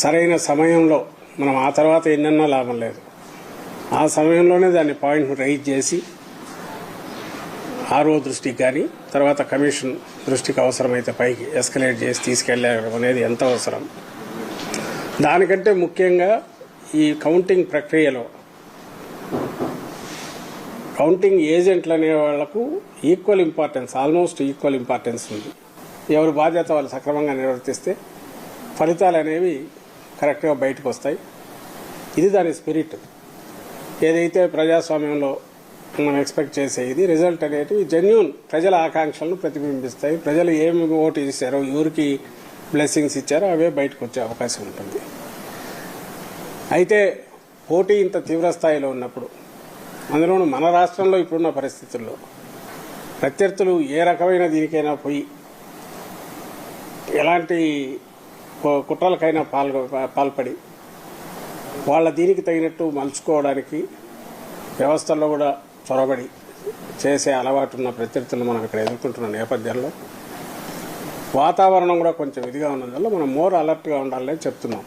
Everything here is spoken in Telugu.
సరైన సమయంలో మనం ఆ తర్వాత ఎన్నెన్నో లాభం లేదు. ఆ సమయంలోనే దాన్ని పాయింట్ రైజ్ చేసి ఆర్ఓ దృష్టికి కానీ తర్వాత కమిషన్ దృష్టికి అవసరమైతే పైకి ఎస్కలేట్ చేసి తీసుకెళ్ళడం అనేది ఎంత అవసరం? దానికంటే ముఖ్యంగా ఈ కౌంటింగ్ ప్రక్రియలో కౌంటింగ్ ఏజెంట్లు అనే వాళ్ళకు equal importance almost equal importance ఉంది. ఎవరి బాధ్యత వాళ్ళు సక్రమంగా నిర్వర్తిస్తే ఫలితాలు అనేవి కరెక్ట్గా బయటకు వస్తాయి. ఇది దాని స్పిరిట్. ఏదైతే ప్రజాస్వామ్యంలో మనం ఎక్స్పెక్ట్ చేసేది రిజల్ట్ అనేటివి జెన్యున్ ప్రజల ఆకాంక్షలను ప్రతిబింబిస్తాయి. ప్రజలు ఏమి ఓటు చేశారో ఎవరికి బ్లెస్సింగ్స్ ఇచ్చారో అవే బయటకు వచ్చే అవకాశం ఉంటుంది. అయితే పోటీ ఇంత తీవ్ర స్థాయిలో ఉన్నప్పుడు అందులోనూ మన రాష్ట్రంలో ఇప్పుడున్న పరిస్థితుల్లో ప్రత్యర్థులు ఏ రకమైన దీనికైనా పోయి ఎలాంటి కుట్రలకైనా పాల్గొ పాల్పడి వాళ్ళ దీనికి తగినట్టు మలుచుకోవడానికి వ్యవస్థల్లో కూడా చొరబడి చేసే అలవాటు ఉన్న ప్రత్యర్థులు మనం ఇక్కడ ఎదుర్కొంటున్న నేపథ్యంలో వాతావరణం కూడా కొంచెం ఇదిగా ఉన్నందువల్ల మనం మోర్ అలర్ట్గా ఉండాలని చెప్తున్నాం.